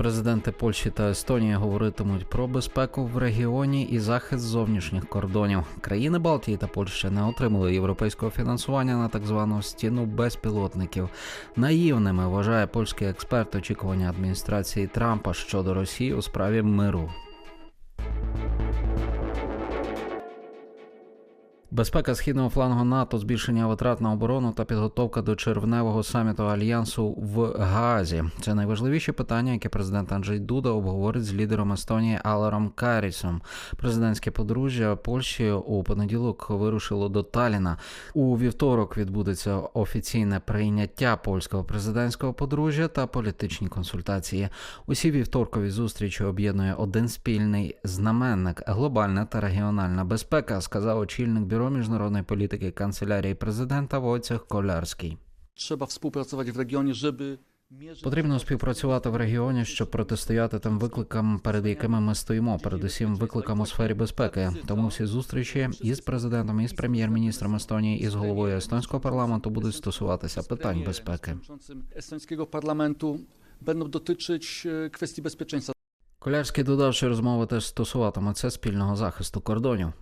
Президенти Польщі та Естонії говоритимуть про безпеку в регіоні і захист зовнішніх кордонів. Країни Балтії та Польща не отримали європейського фінансування на так звану стіну безпілотників. Наївними вважає польський експерт очікування адміністрації Трампа щодо Росії у справі миру. Безпека східного флангу НАТО, збільшення витрат на оборону та підготовка до червневого саміту альянсу в Гаазі. Це найважливіші питання, які президент Анджей Дуда обговорить з лідером Естонії Алером Карісом. Президентське подружжя Польщі у понеділок вирушило до Таліна. У вівторок відбудеться офіційне прийняття польського президентського подружжя та політичні консультації. Усі вівторкові зустрічі об'єднує один спільний знаменник глобальна та регіональна безпека, сказав очільник бюро міжнародної політики канцелярії президента Войцех Колярський. Współpracować w regionie, żeby mierzyć Потрібно співпрацювати в регіоні, щоб протистояти тим викликам, перед якими ми стоїмо, передусім викликам у сфері безпеки. Тому всі зустрічі із президентом, із прем'єр-міністром Естонії, і з головою естонського парламенту будуть стосуватися питань безпеки. estońskiego parlamentu będą dotyczyć e, kwestii. Колярський додав, що розмови теж стосуватимуться спільного захисту кордонів.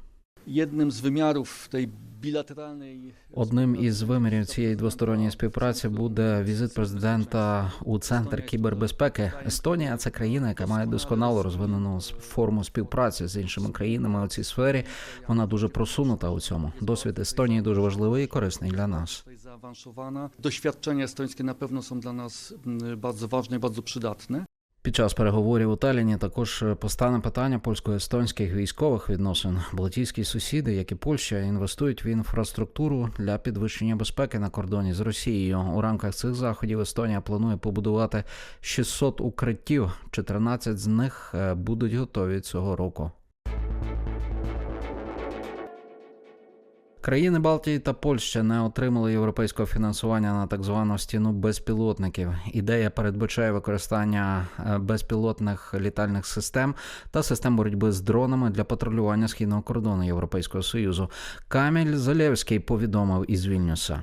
Jednym z wymiarów tej bilateralnej Одним із вимірів цієї двосторонньої співпраці буде візит президента у центр кібербезпеки. Естонія це країна, яка має досконало розвинену форму співпраці з іншими країнами у цій сфері. Вона дуже просунута у цьому. Досвід Естонії дуже важливий і корисний для нас. Doświadczenia estońskie na pewno są mm, bardzo ważne i bardzo przydatne. Під час переговорів у Таліні також постане питання польсько-естонських військових відносин. Балтійські сусіди, як і Польща, інвестують в інфраструктуру для підвищення безпеки на кордоні з Росією. У рамках цих заходів Естонія планує побудувати 600 укриттів. 14 з них е, будуть готові цього року. Країни Балтії та Польща не отримали європейського фінансування на так звану стіну безпілотників. Ідея передбачає використання е, безпілотних літальних систем та систем боротьби з дронами для патрулювання східного кордону Європейського союзу. Каміль Залєвський повідомив із Вільнюса.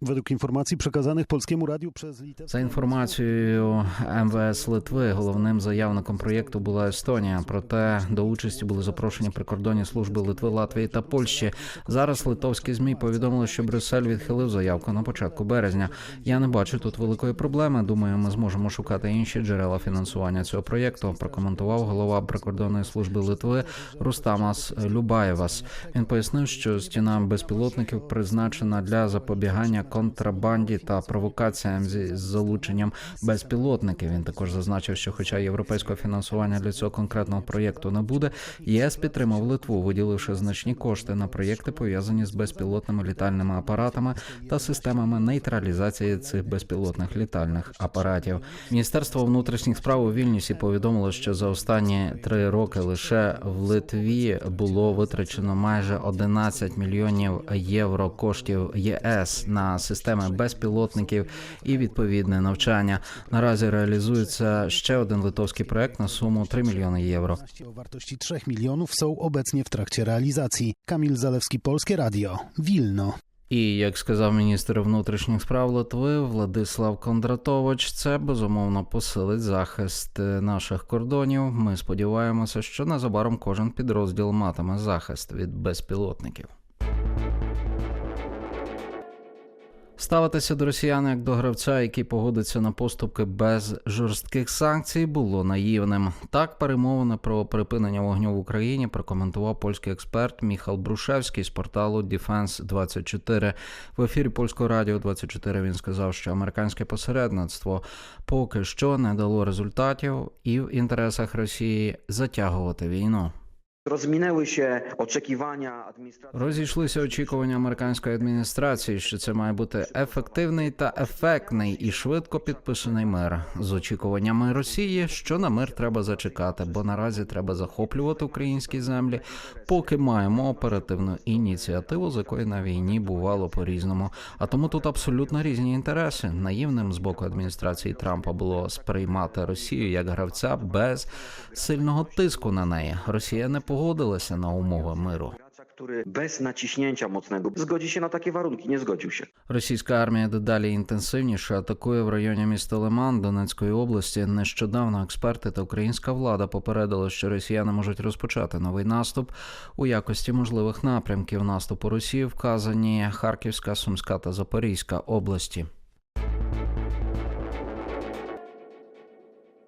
Według informacji przekazanych Polskiemu Radiu przez Litewską... За інформацією МВС Литви, головним заявником проєкту була Естонія. Проте до участі були запрошені прикордонні служби Литви, Латвії та Польщі. Зараз литовські змі повідомили, що Брюссель відхилив заявку на початку березня. Я не бачу тут великої проблеми. Думаю, ми зможемо шукати інші джерела фінансування цього проєкту. Прокоментував голова прикордонної служби Литви Рустамас Любаєвас. Він пояснив, що стіна безпілотників призначена для запобігання контрабанді та провокаціям зі залученням безпілотників. Він також зазначив, що, хоча європейського фінансування для цього конкретного проєкту не буде, ЄС підтримав Литву, виділивши значні кошти на проєкти, пов'язані з безпілотними літальними апаратами та системами нейтралізації цих безпілотних літальних апаратів. Міністерство внутрішніх справ у Вільнюсі повідомило, що за останні три роки лише в Литві було витрачено майже 11 мільйонів євро коштів ЄС на системи безпілотників і відповідне навчання. Наразі реалізується ще один литовський проект на суму 3 мільйони євро. wartości 3 milionów są obecnie w trakcie realizacji. Kamil Zalewski, Polskie Radio, Wilno. І як сказав міністр внутрішніх справ Литви Владислав Кондратович, це безумовно посилить захист е, наших кордонів. Ми сподіваємося, що незабаром кожен підрозділ матиме захист від безпілотників. Ставитися до росіян як до гравця, який погодиться на поступки без жорстких санкцій, було наївним. Так, перемовини про припинення вогню в Україні прокоментував польський експерт Міхал Брушевський з порталу Defense 24 В ефірі польського радіо 24 він сказав, що американське посередництво поки що не дало результатів, і в інтересах Росії затягувати війну. Rozminęły очікування administracji. Розійшлися очікування американської адміністрації, що це має бути ефективний та ефектний і швидко підписаний мир з очікуваннями Росії, що на мир треба зачекати, бо наразі треба захоплювати українські землі, поки маємо оперативну ініціативу, з якої на війні бувало по різному. А тому тут абсолютно різні інтереси. Наївним з боку адміністрації Трампа було сприймати Росію як гравця без сильного тиску на неї. Росія не погодилася на умови миру. Który bez naciśnięcia mocnego zgodzi się na takie warunki. Nie zgodził się. Російська армія дедалі інтенсивніше атакує в районі міста Лиман Донецької області. Нещодавно експерти та українська влада попередили, що росіяни можуть розпочати новий наступ у якості можливих напрямків наступу Росії, вказані Харківська, Сумська та Запорізька області.